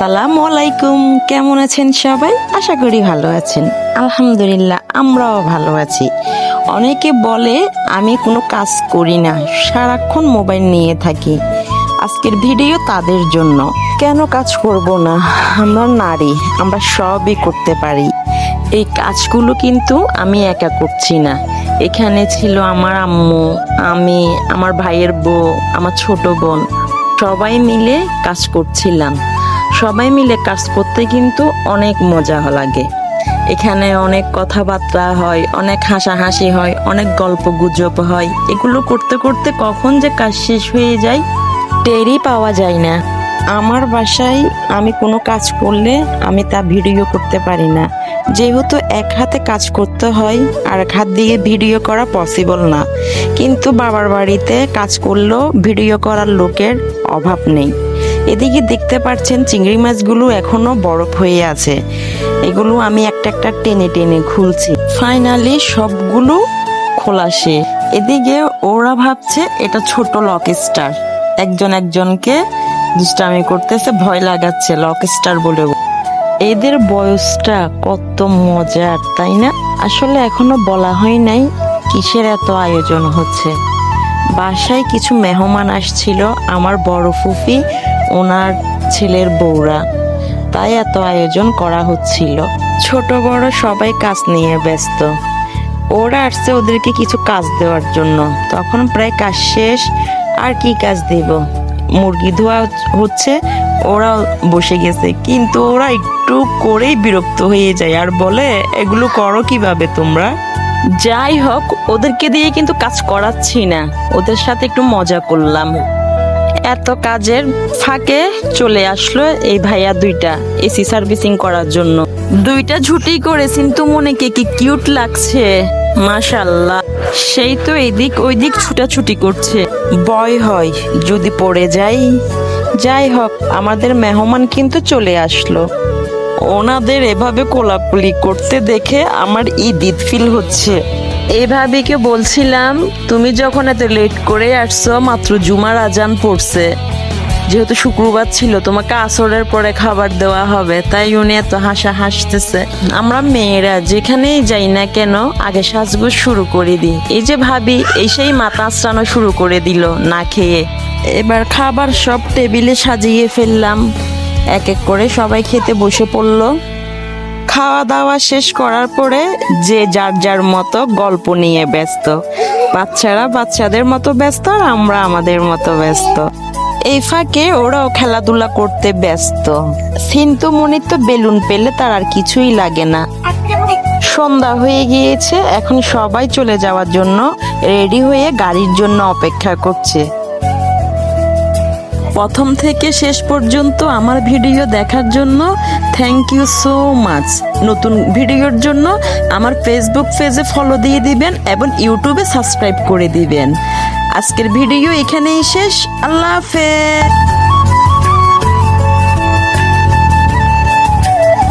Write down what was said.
আসসালামু আলাইকুম কেমন আছেন সবাই? আশা করি ভালো আছেন। আলহামদুলিল্লাহ, আমরাও ভালো আছি। অনেকে বলে, আমি কোনো কাজ করি না, সারাক্ষণ মোবাইল নিয়ে থাকি। আজকের ভিডিও তাদের জন্য। কেন কাজ করব না? আমরা নারী, আমরা সবই করতে পারি। এই কাজগুলো কিন্তু আমি একা করছি না। এখানে ছিল আমার আম্মু, আমি, আমার ভাইয়ের বউ, আমার ছোট বোন। সবাই মিলে কাজ করছিলাম। সবাই মিলে কাজ করতে কিন্তু অনেক মজা লাগে। এখানে অনেক কথাবার্তা হয়, অনেক হাসাহাসি হয়, অনেক গল্প গুজব হয়। এগুলো করতে করতে কখন যে কাজ শেষ হয়ে যায়, টেরই পাওয়া যায় না। আমার বাসায় আমি কোনো কাজ করলে আমি তা ভিডিও করতে পারি না। যেহেতু এক হাতে কাজ করতে হয়, আর এক হাত দিয়ে ভিডিও করা পসিবল না। কিন্তু বাবার বাড়িতে কাজ করলেও ভিডিও করার লোকের অভাব নেই। এদিকে দেখতে পাচ্ছেন চিংড়ি মাছগুলো এখনও বরফ হয়ে আছে। এগুলো আমি একটা একটা টেনে টেনে খুলছি। ফাইনালি সবগুলো খোলা শেষ। এদিকে ওরা ভাবছে এটা ছোট লক স্টার। একজন একজনকে দুষ্টামি করতেছে, ভয় লাগাচ্ছে লক স্টার বলে। এদের বয়সটা কত মজার, তাই না? আসলে এখনও বলা হয় নাই কিসের এত আয়োজন হচ্ছে। বাসায় কিছু মেহমান আসছিল, আমার বড় ফুফি ওনার ছেলের বউরা। তাই এত আয়োজন করা হচ্ছিল। ছোট বড় সবাই কাজ নিয়ে ব্যস্ত। ওরা আসছে ওদেরকে কিছু কাজ দেওয়ার জন্য। তখন প্রায় কাজ শেষ, আর কি কাজ দেব? মুরগি ধোয়া হচ্ছে ওরা বসে গেছে। কিন্তু ওরা একটু করেই বিরক্ত হয়ে যায় আর বলে, এগুলো করো কীভাবে তোমরা? যাই হোক, ওদেরকে দিয়ে কিন্তু কাজ করাচ্ছি না। ওদের সাথে একটু মজা করলাম। এত কাজের ফাঁকে চলে আসলো এই ভাইয়া দুইটা এসি সার্ভিসিং করার জন্য। দুইটা ঝুটি করে কিন্তু মনে কে কি কিউট লাগছে। মাশাল্লাহ সেই তো এদিক ওই দিক ছুটাছুটি করছে। ভয় হয় যদি পড়ে যাই। যাই হোক, আমাদের মেহমান কিন্তু চলে আসলো। ওনাদের এভাবে কোলাকুলি করতে দেখে আমার ঈদ ঈদ ফিল হচ্ছে। এভাবে কে বলছিলাম, তুমি যখন এত লেট করে আসছো, মাত্র জুমার আজান পড়ছে। যেহেতু শুক্রবার ছিল, তোমাকে আসরের পরে খাবার দেওয়া হবে, তাই উনি এত হাসা হাসতেছে। আমরা মেয়েরা যেখানেই যাই না কেন, আগে সাজগোজ শুরু করে দিই। এই যে ভাবি এই সেই মাথা আঁচড়ানো শুরু করে দিল, না খেয়ে। এবার খাবার সব টেবিলে সাজিয়ে ফেললাম। এক এক করে সবাই খেতে বসে পড়ল। খাওয়া দাওয়া শেষ করার পরে যে যার যার মতো গল্প নিয়ে ব্যস্ত। বাচ্চারা বাচ্চাদের মতো ব্যস্ত আর আমরা আমাদের মতো ব্যস্ত। এই ফাঁকে ওরাও খেলাধুলা করতে ব্যস্ত। সিন্তু মনির তো বেলুন পেলে তার আর কিছুই লাগে না। সন্ধ্যা হয়ে গিয়েছে, এখন সবাই চলে যাওয়ার জন্য রেডি হয়ে গাড়ির জন্য অপেক্ষা করছে। প্রথম থেকে শেষ পর্যন্ত আমার ভিডিও দেখার জন্য থ্যাংক ইউ সো মাচ নতুন ভিডিওর জন্য আমার ফেসবুক পেজে ফলো দিয়ে দিবেন এবং ইউটিউবে সাবস্ক্রাইব করে দিবেন। আজকের ভিডিও এখানেই শেষ। আল্লাহ হাফেজ।